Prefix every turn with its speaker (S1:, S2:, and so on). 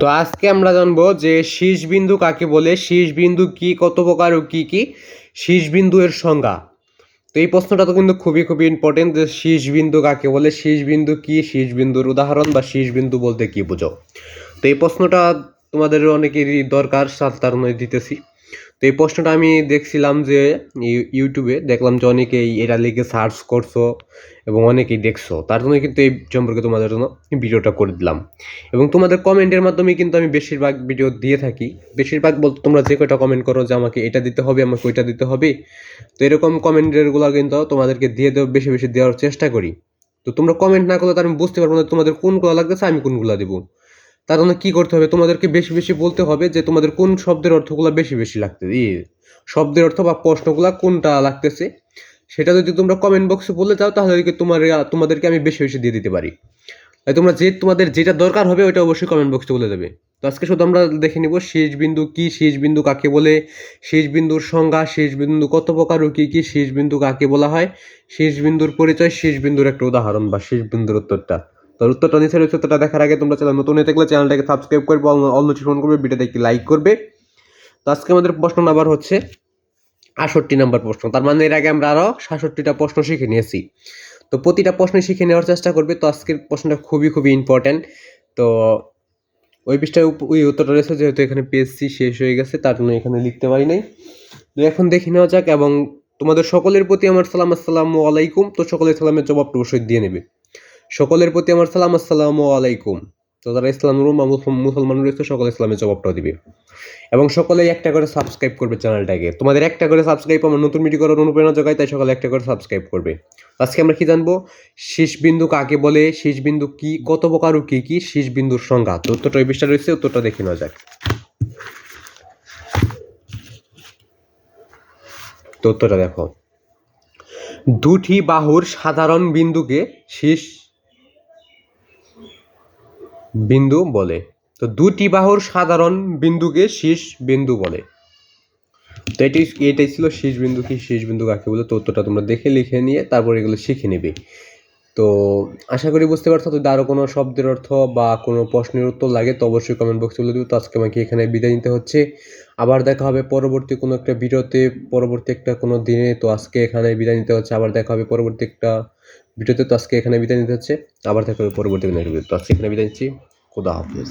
S1: তো আজকে আমরা জানব যে শীষ বিন্দু কাকে বলে শীষ বিন্দু কি, কত প্রকার ও কি কি শীষ বিন্দু এর সংজ্ঞা। তো এই প্রশ্নটা তো কিন্তু খুবই খুবই ইম্পর্টেন্ট যে শীষ বিন্দু কাকে বলে শীষ বিন্দু কি শীষ বিন্দুর উদাহরণ বা শীষ বিন্দু বলতে কি বুঝো। তো এই প্রশ্নটা তোমাদের অনেকেরই দরকার সাত তার দিতেছি। তো এই প্রশ্নটা আমি দেখছিলাম যে ইউটিউবে দেখলাম যে অনেকেই এটা লিখে সার্চ করছ এবং অনেকেই দেখছ। তার জন্য কিন্তু এই সম্পর্কে তোমাদের জন্য ভিডিওটা করে দিলাম। এবং তোমাদের কমেন্টের মাধ্যমে কিন্তু আমি বেশিরভাগ ভিডিও দিয়ে থাকি। বেশিরভাগ বলতে তোমরা যে কয়টা কমেন্ট করো যে আমাকে এটা দিতে হবে, আমাকে ওইটা দিতে হবে, তো এরকম কমেন্টেরগুলো কিন্তু তোমাদেরকে দিয়ে দেওয়া বেশি বেশি দেওয়ার চেষ্টা করি। তো তোমরা কমেন্ট না করলে তো আমি বুঝতে পারব না তোমাদের কোনগুলো লাগতেছে, আমি কোনগুলো দেবো। তার জন্য কী করতে হবে? তোমাদেরকে বেশি বেশি বলতে হবে যে, তোমাদের কোন শব্দের অর্থগুলো বেশি বেশি লাগতেছে? ই শব্দের অর্থ বা প্রশ্নগুলো কোনটা লাগতেছে? সেটা যদি তোমরা কমেন্ট বক্সে বলে যাও তাহলে তোমার, তোমাদেরকে আমি বেশি বেশি দিয়ে দিতে পারি। তাই তোমরা যে, তোমাদের যেটা দরকার হবে, ওইটা অবশ্যই কমেন্ট বক্সে বলে দেবে। তো আজকে শুধু আমরা দেখে নিব শেষ বিন্দু কি, শেষ বিন্দু কাকে বলে? শেষ বিন্দুর সংজ্ঞা, শেষ বিন্দু কত প্রকার ও কী কি, শেষ বিন্দু কাকে বলা হয়? শেষ বিন্দুর পরিচয়, শেষ বিন্দুর একটা উদাহরণ বা শেষ বিন্দুর উত্তরটা। তো উত্তরটা নিচের উত্তরটা দেখার আগে তোমরা চ্যানেল নতুন হয়ে থাকলে চ্যানেলটাকে সাবস্ক্রাইব করবে অল নোটিফিকেশন করবে ভিডিওতে একটি লাইক করবে। তো আজকে আমাদের প্রশ্ন নাম্বার হচ্ছে আষট্টি নাম্বার প্রশ্ন। তার মানে এর আগে আমরা আরও সাতষট্টিটা প্রশ্ন শিখে নিয়েছি। তো প্রতিটা প্রশ্ন শিখে নেওয়ার চেষ্টা করবে। তো আজকের প্রশ্নটা খুবই খুবই ইম্পর্ট্যান্ট তো ওই পৃষ্ঠায় ওই উত্তরটা রয়েছে, যেহেতু এখানে পিএসসি শেষ হয়ে গেছে, তার জন্য এখানে লিখতে পারি নাই। তো এখন দেখে নেওয়া যাক এবং তোমাদের সকলের প্রতি আমার সালাম, আসসালামু আলাইকুম। তো সকলের সালামের জবাব অবশ্যই দিয়ে নেবে। সকলের প্রতি আমার সালাম, আসসালামু আলাইকুম। তো যারা ইসলাম রুম মুসলমান রয়েছে, সকলে ইসলামের জবাবটা দিবে। এবং সকলে একটা করে সাবস্ক্রাইব করবে চ্যানেলটাকে। তোমাদের একটা করে সাবস্ক্রাইব আমার নতুন ভিডিও করার অনুপ্রেরণা যোগায়, তাই সকালে একটা করে সাবস্ক্রাইব করবে। আজকে আমরা কি জানব? শীষ বিন্দু কাকে বলে? শীষ বিন্দু কি? কত প্রকার ও কি কি? শীষ বিন্দুর সংজ্ঞা। তো উত্তরটা ওই পৃষ্ঠা রয়েছে, উত্তরটা দেখে নেওয়া যাক। তো উত্তরটা দেখো। দুটি বাহুর সাধারণ বিন্দুকে শীষ বিন্দু বলে। তো দুটি বাহুর সাধারণ বিন্দুকে শীষ বিন্দু বলে। তো এটি, এটাই ছিল শীষ বিন্দু কি শীষ বিন্দু কাকে বলে? তো উত্তরটা তোমরা দেখে, লিখে নিয়ে তারপর এগুলো শিখে নেবে। তো আশা করি বুঝতে পারছ, যদি আরও কোনো শব্দের অর্থ বা কোনো প্রশ্নের উত্তর লাগে তো অবশ্যই কমেন্ট বক্সে বলে দিও তো আজকে আমাকে এখানে বিদায় নিতে হচ্ছে। আবার দেখা হবে পরবর্তী কোনো একটা ভিডিওতে পরবর্তী একটা কোনো দিনে। তো আজকে এখানে বিদায় নিতে হচ্ছে। আবার দেখা হবে পরবর্তী একটা ভিডিওতে তো আজকে এখানে বিদায় নিতে হচ্ছে। আবার দেখা হবে পরবর্তী কোনো। তো আজকে এখানে বিদায় নিচ্ছি। খুদা হাফিজ।